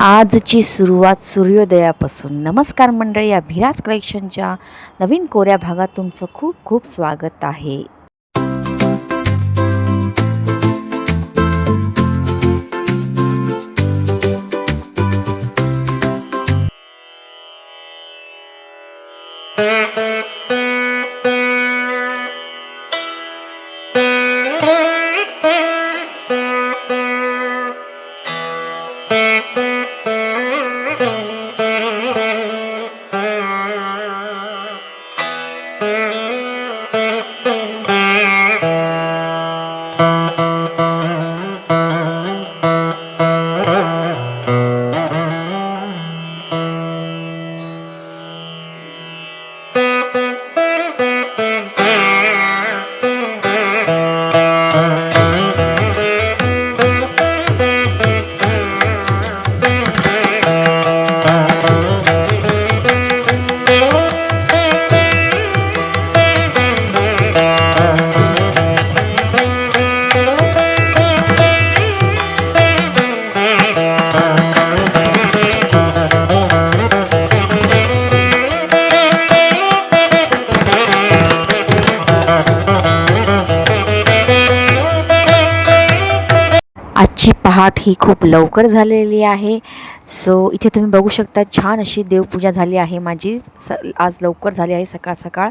आजची सुरुवात सूर्योदयापासून. नमस्कार मंडळी अभिराज कलेक्शनच्या नवीन कोऱ्या भागात तुमचं खूप खूप स्वागत आहे. आजची घाट ही खूप लवकर झालेली आहे. सो इथे तुम्ही बघू शकता छान अशी देवपूजा झाली आहे. माझी स आज लवकर झाली आहे सकाळ सकाळ.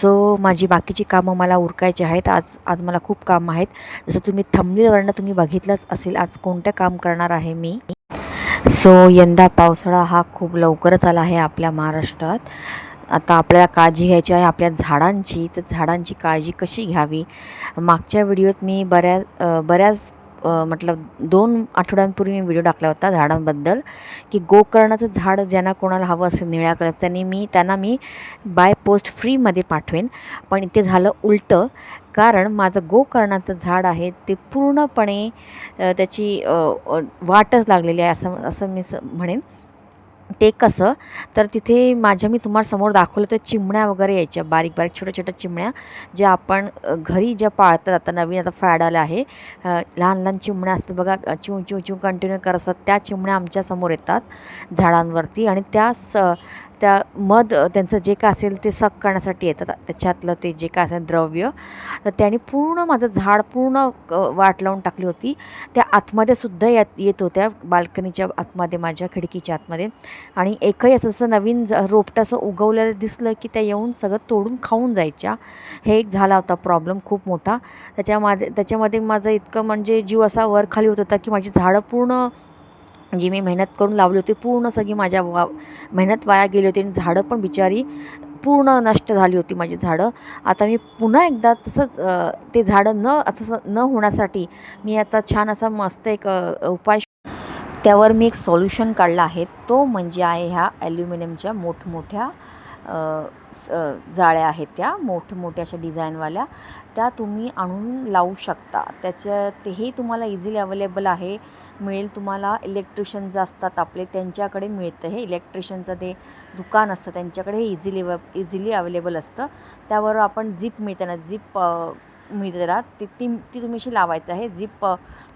सो माझी बाकीची कामं मला उरकायची आहेत. आज आज मला खूप कामं आहेत. जसं तुम्ही थंबलीवरनं तुम्ही बघितलंच असेल आज कोणतं काम करणार आहे मी. सो यंदा पावसाळा हा खूप लवकरच आला आहे आपल्या महाराष्ट्रात. आता आपल्याला काळजी घ्यायची आहे आपल्या झाडांची. तर झाडांची काळजी कशी घ्यावी? मागच्या व्हिडिओत मी बऱ्याच बऱ्याच मतलब दोन आठवड्यांपूर्वी मी व्हिडिओ टाकला होता झाडांबद्दल की गोकर्णाचं झाड ज्यांना कोणाला हवं असेल निळ्या कलरचं त्यांनी मी त्यांना मी बाय पोस्ट फ्रीमध्ये पाठवेन. पण इथे झालं उलटं कारण माझं गोकर्णाचं झाड आहे ते पूर्णपणे त्याची वाटच लागलेली आहे असं असं मी स म्हणेन. ते कसं? तर तिथे माझ्या मी तुम्हाला समोर दाखवलं तर चिमण्या वगैरे यायच्या बारीक बारीक छोट्या छोट्या चिमण्या ज्या आपण घरी ज्या पाळतात आता नवीन आता फॅड आलं आहे लहान लहान चिमण्या असतात बघा चिव चिव चिव कंटिन्यू करत असतात त्या चिमण्या आमच्यासमोर येतात झाडांवरती आणि त्या स त्या मध त्यांचं जे काय असेल ते सक करण्यासाठी येतात. त्याच्यातलं ते जे काय असेल द्रव्य तर त्याने पूर्ण माझं झाड पूर्ण वाट लावून टाकली होती. त्या आतमध्ये सुद्धा येत येत होत्या बाल्कनीच्या आतमध्ये माझ्या खिडकीच्या आतमध्ये. आणि एकही असं असं नवीन ज रोपटं असं उगवलेलं दिसलं की त्या येऊन सगळं तोडून खाऊन जायच्या. हे एक झाला होता प्रॉब्लेम खूप मोठा. त्याच्यामध्ये त्याच्यामध्ये माझं इतकं म्हणजे जीव असा वर खाली होत होता की माझी झाडं पूर्ण जी मी मेहनत करून लावली होती पूर्ण सगळी माझ्या वा मेहनत वाया गेली होती आणि झाडं पण बिचारी पूर्ण नष्ट झाली होती माझी झाडं. आता मी पुन्हा एकदा तसंच ते झाडं न तसं न होण्यासाठी मी आता छान असा मस्त एक उपाय त्यावर मी एक सॉल्युशन काढला आहे. तो म्हणजे आहे ह्या ॲल्युमिनियमच्या मोठमोठ्या स- जाळ्या आहेत त्या मोठमोठ्या अशा डिझाईनवाल्या. त्या तुम्ही आणून लावू शकता. त्याच्या तेही तुम्हाला इझिली अवेलेबल आहे. मिळेल तुम्हाला इलेक्ट्रिशियन जे असतात आपले त्यांच्याकडे मिळतं हे. इलेक्ट्रिशियनचं ते दुकान असतं त्यांच्याकडे हे इझिली इझिली अवेलेबल असतं. त्यावर आपण झिप मिळतं ना झिप मिळते ती ती ती तुम्ही अशी लावायचं आहे. झिप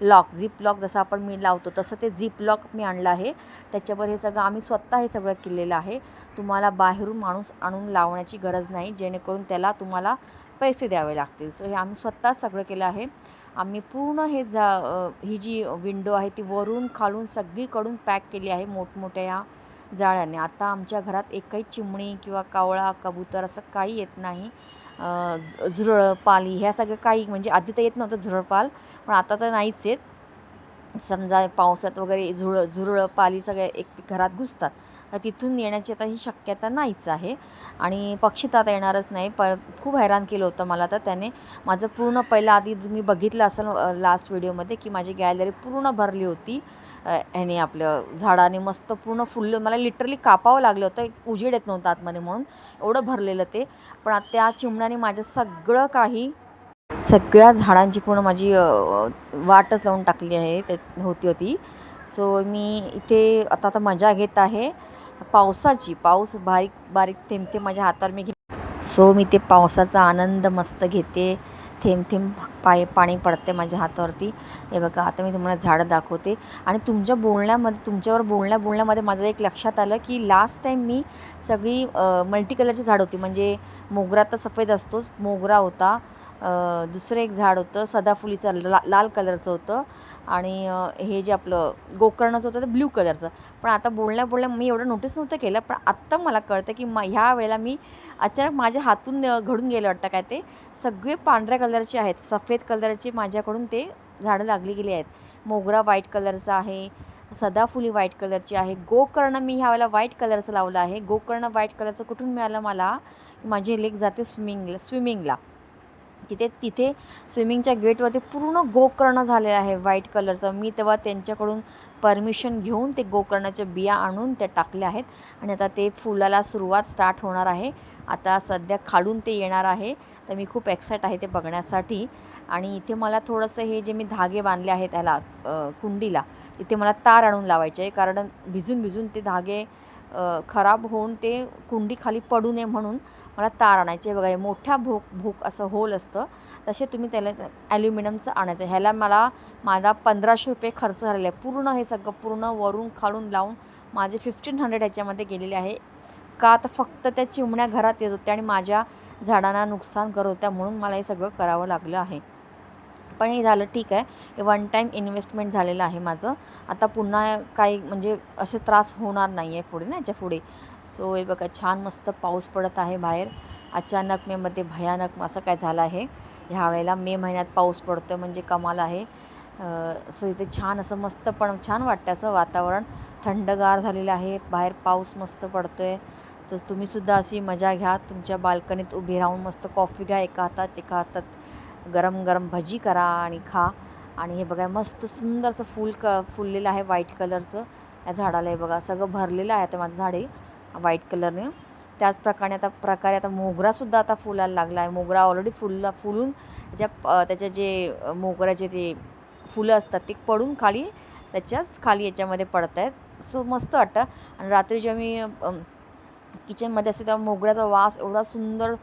लॉक झिप लॉक जसं आपण मी लावतो तसं ते झिप लॉक मी आणलं आहे. त्याच्यावर हे सगळं आम्ही स्वतः हे सगळं केलेलं आहे. तुम्हाला बाहेरून माणूस आणून लावण्याची गरज नाही जेणेकरून त्याला तुम्हाला पैसे द्यावे लागतील. सो हे आम्ही स्वतः सगळं केलं आहे. आम्ही पूर्ण हे जा ही जी विंडो आहे ती वरून खालून सगळीकडून पॅक केली आहे मोठमोठ्या या जाळ्याने. आता आमच्या घरात एकही चिमणी किंवा कावळा कबूतर असं काही येत नाही. अ, पाली ह्या सगळं काही म्हणजे आधी तर येत नव्हतं झुरळपाल पण आता तर नाहीच येत. समजा पावसात वगैरे झुळ झुरळ पाली सगळे एक घरात घुसतात. तिथून येण्याची आता ही शक्यता नाहीच आहे. आणि पक्षी तर आता येणारच नाही पर खूप हैराण केलं होतं मला तर त्याने. माझं पूर्ण पहिलं आधी तुम्ही बघितलं असेल लास्ट व्हिडिओमध्ये की माझी गॅलरी पूर्ण भरली होती. ह्याने आपलं झाडाने मस्त पूर्ण फुललं मला लिटरली कापावं लागलं होतं. एक उजेड येत नव्हतं आतमध्ये म्हणून एवढं भरलेलं ते. पण आता त्या चिमण्याने माझं सगळं काही सगळ्या झाडांची पूर्ण माझी वाटच लावून टाकली आहे ते होती होती. सो मी इथे आता आता मजा घेत आहे. पावसाची पाऊस बारीक बारीक थेंब थेंब माझ्या हातावर मी घेते. सो मी ते पावसाचा आनंद मस्त घेते. थेंब थेंब पाय पाणी पडते माझ्या हातावरती. हे बघा आता मी तुम्हाला झाडं दाखवते. आणि तुमच्या बोलण्यामध्ये तुमच्यावर बोलण्या बोलण्यामध्ये माझं एक लक्षात आलं की लास्ट टाईम मी सगळी मल्टी कलरची झाड होती. म्हणजे मोगरा तर सफेद असतोच. मोगरा होता. दुसरं एक झाड होतं सदाफुलीचं ला लाल कलरचं होतं आणि हे जे आपलं गोकर्णाचं होतं ते ब्ल्यू कलरचं. पण आता बोलण्या बोलण्या मी एवढं नोटीस नव्हतं केलं पण आत्ता मला कळतं की म ह्या वेळेला मी अचानक माझ्या हातून घडून गेलं वाटतं काय ते. सगळे पांढऱ्या कलरचे आहेत सफेद कलरचे माझ्याकडून ते झाडं लागली गेली आहेत. मोगरा व्हाईट कलरचा आहे सदाफुली व्हाईट कलरची आहे गोकर्ण मी ह्या वेळेला व्हाईट कलरचं लावलं आहे. गोकर्ण व्हाईट कलरचं कुठून मिळालं मला? माझी लेक जाते स्विमिंगला स्विमिंगला तिथे तिथे स्विमिंगच्या गेटवरती पूर्ण गोकर्ण झालेलं आहे व्हाईट कलरचं. मी तेव्हा त्यांच्याकडून परमिशन घेऊन ते गोकर्णाच्या बिया आणून त्या टाकल्या आहेत. आणि आता ते फुलाला सुरुवात स्टार्ट होणार आहे. आता सध्या खाडून ते येणार आहे. तर मी खूप एक्साईट आहे ते बघण्यासाठी. आणि इथे मला थोडंसं हे जे मी धागे बांधले आहेत त्याला कुंडीला इथे मला तार आणून लावायचे आहे. कारण भिजून भिजून ते धागे खराब होऊन ते कुंडी खाली पडू नये म्हणून मला तार आणायचे. बघा हे मोठ्या भोक भोक असं होल असतं. तसे तुम्ही त्याला ॲल्युमिनियमचं आणायचं. ह्याला मला माझा पंधराशे रुपये खर्च झालेला आहे. पूर्ण हे सगळं पूर्ण वरून खालून लावून माझे फिफ्टीन हंड्रेड ह्याच्यामध्ये गेलेले आहे. का तर फक्त त्या चिमण्या घरात येत होत्या आणि माझ्या झाडांना नुकसान करत होत्या म्हणून मला हे सगळं करावं लागलं आहे. हे झालं ठीक आहे. हे वन टाईम इन्व्हेस्टमेंट झालेलं आहे माझं. आता पुन्हा काही म्हणजे असे त्रास होणार नाही आहे पुढे ना याच्यापुढे. सो हे बघा छान मस्त पाऊस पडत आहे बाहेर. अचानक मेमध्ये भयानक असं काय झालं आहे. ह्या वेळेला मे महिन्यात पाऊस पडतो आहे म्हणजे कमाल आहे. सो इथे छान असं मस्त पण छान वाटतं असं वातावरण. थंडगार झालेलं आहे. बाहेर पाऊस मस्त पडतो आहे तर तुम्हीसुद्धा अशी मजा घ्या. तुमच्या बाल्कनीत उभी राहून मस्त कॉफी घ्या. एका हातात एका हातात. गरम गरम भजी करा आणि खा. आणि हे बघा मस्त सुंदरचं फुल फूल क फुललेलं आहे व्हाईट कलरचं. या झाडाला हे बघा सगळं भरलेलं आहे आता माझं झाडे व्हाईट कलरने. त्याचप्रकारे आता प्रकारे आता मोगरासुद्धा आता फुलायला लागला आहे. मोगरा ऑलरेडी फुलला फुलून त्याच्या त्याच्या जे मोगऱ्याचे ते फुलं असतात ते पडून खाली त्याच्याच खाली याच्यामध्ये पडत आहेत. सो मस्त वाटतं. आणि रात्री जेव्हा मी किचनमध्ये असते तेव्हा मोगऱ्याचा वास एवढा सुंदर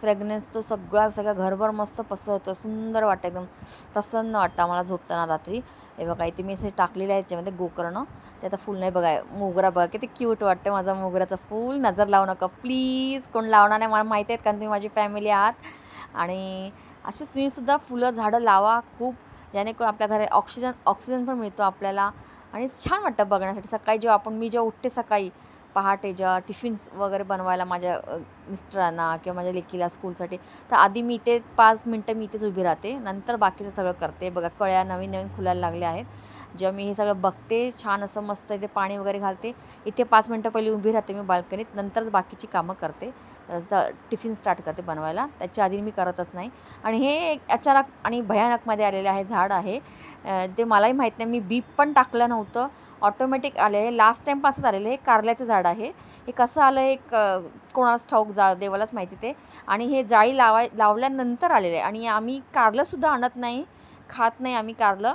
फ्रेग्रन्स तो सगळा सगळा घरभर मस्त पसरतो सुंदर वाटतं एकदम. प्रसन्न वाटतं आम्हाला झोपताना रात्री. हे बघा इथे मी असे टाकलेले आहे याच्यामध्ये गोकर्ण. ते आता फुल नाही बघा मोगरा बघा किती क्यूट वाटतं माझा मोगऱ्याचं. फूल नजर लावू नका प्लीज कोण लावणार नाही मला माहिती आहेत कारण तुम्ही माझी फॅमिली आहात. आणि असेच तुम्हीसुद्धा फुलं झाडं लावा खूप जेणेकरून आपल्या घरी ऑक्सिजन ऑक्सिजन पण मिळतो आपल्याला. आणि छान वाटतं बघण्यासाठी. सकाळी जेव्हा आपण मी जेव्हा उठते सकाळी पहाटे जेव्हा टिफिन्स वगैरे बनवायला माझ्या मिस्टरांना किंवा माझ्या लेकीला स्कूलसाठी तर आधी मी इथे पाच मिनटं मी इथेच उभी राहते. नंतर बाकीचं सगळं करते. बघा कळ्या नवीन नवीन खुलायला लागल्या आहेत. जेव्हा मी हे सगळं बघते छान असं मस्त इथे पाणी वगैरे घालते. इथे पाच मिनटं पहिली उभी राहते मी बाल्कनीत. नंतरच बाकीची कामं करते. ज- टिफिन स्टार्ट करते बनवायला. त्याच्या आधी मी करतच नाही. आणि हे एक अचानक आणि भयानकमध्ये आलेलं आहे झाड आहे. ते मलाही माहीत नाही. मी बीप पण टाकलं नव्हतं. ऑटोमॅटिक आले. आहे लास्ट टाईम पासच आलेलं आहे. कारल्याचं झाड आहे. हे कसं आलं एक अ, कोणालाच ठाऊक जा देवालाच माहिती ते. आणि हे जाळी लावाय लावल्यानंतर आलेलं आहे. आणि आम्ही कारलंसुद्धा आणत नाही. खात नाही आम्ही कारलं.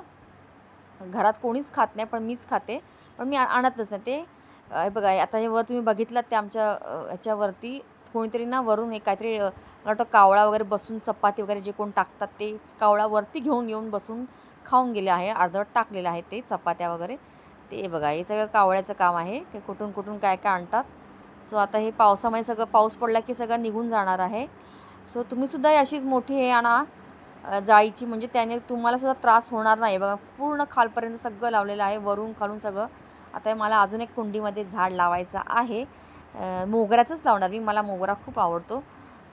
घरात कोणीच खात नाही पण मीच खाते. पण मी आणतच नाही ते. हे बघा आता हे वर तुम्ही बघितलं ते आमच्या ह्याच्यावरती कोणीतरी ना वरून हे काहीतरी वाटतं कावळा वगैरे बसून चपाती वगैरे जे कोण टाकतात ते कावळा वरती घेऊन येऊन बसून खाऊन गेले आहे अर्धवट टाकलेलं आहे ते चपात्या वगैरे. ते बघा हे सगळं कावळ्याचं काम आहे ते कुठून कुठून काय काय आणतात. सो आता हे पावसामध्ये सगळं पाऊस पडला की सगळं निघून जाणार आहे. सो तुम्हीसुद्धा अशीच मोठी हे आणा जाळीची. म्हणजे त्याने तुम्हालासुद्धा त्रास होणार नाही. बघा पूर्ण खालपर्यंत सगळं लावलेलं आहे वरून खालून सगळं. आता हे मला अजून एक कुंडीमध्ये झाड लावायचं आहे. मोगऱ्याचंच लावणार. मी मला मोगरा खूप आवडतो.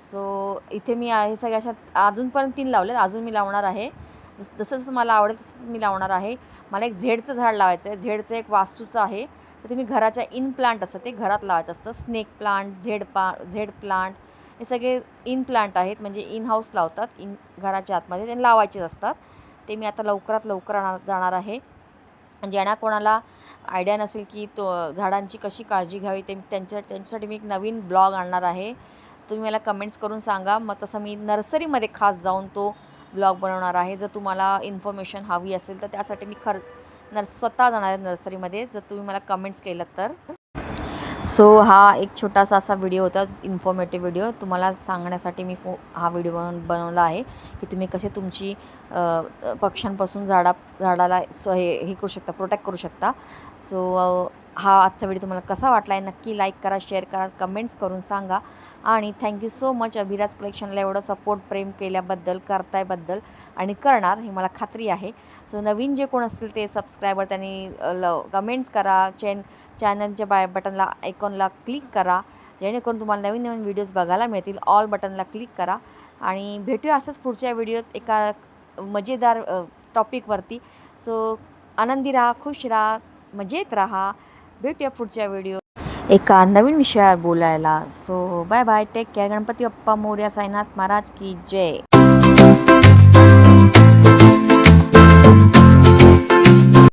सो इथे मी हे सगळ्या अशा अजूनपर्यंत तीन लावले अजून मी लावणार आहे. जस- जसं जसं मला आवडेल तसंच मी लावणार आहे. मला एक झेडचं झाड लावायचं आहे. झेडचं एक वास्तूचं आहे. तर तुम्ही घराच्या इन प्लांट असतं ते घरात लावायचं असतं. स्नेक प्लांट झेड पा झेड प्लांट हे सगळे इन प्लांट आहेत. म्हणजे इन हाऊस लावतात. इन घराच्या आतमध्ये. ते लावायचेच असतात. ते मी आता लवकरात लवकर आणा जाणार आहे. म्हणजे ज्यांना कोणाला आयडिया नसेल की तो झाडांची कशी काळजी घ्यावी ते त्यांच्या त्यांच्यासाठी मी एक नवीन ब्लॉग आणणार आहे. तुम्ही मला कमेंट्स करून सांगा. मग तसं मी नर्सरीमध्ये खास जाऊन तो ब्लॉग बनवणार आहे. जर तुम्हाला इन्फॉर्मेशन हवी असेल तर त्यासाठी मी खर नर स्वतः जाणार आहे नर्सरीमध्ये जर तुम्ही मला कमेंट्स केलं तर. सो हा एक छोटासा असा व्हिडिओ होता इन्फॉर्मेटिव्ह व्हिडिओ तुम्हाला सांगण्यासाठी मी फो हा व्हिडिओ बन बनवला आहे की तुम्ही कसे तुमची पक्ष्यांपासून झाडा झाडाला स हे हे करू शकता प्रोटेक्ट करू शकता. सो हा आजचा व्हिडिओ तुम्हाला कसा वाटला आहे नक्की लाईक करा शेअर करा कमेंट्स करून सांगा. आणि thank you so much Abhiraj कलेक्शनला एवढं सपोर्ट प्रेम केल्याबद्दल करतायबद्दल आणि करणार हे मला खात्री आहे. सो नवीन जे कोण असतील ते सबस्क्रायबर त्यांनी ल कमेंट्स करा. चॅन चॅनलच्या बाय बटनला आयकॉनला क्लिक करा. जेणेकरून तुम्हाला नवीन नवीन व्हिडिओज बघायला मिळतील. ऑल बटनला क्लिक करा. आणि भेटूया असंच पुढच्या व्हिडिओत एका मजेदार टॉपिकवरती सो आनंदी राहा खुश राहा मजेत राहा. भेटूया पुढच्या व्हिडिओ एका नवीन विषयावर बोलायला. So bye bye take care Ganpati Bappa Morya Sainath Maharaj की जय.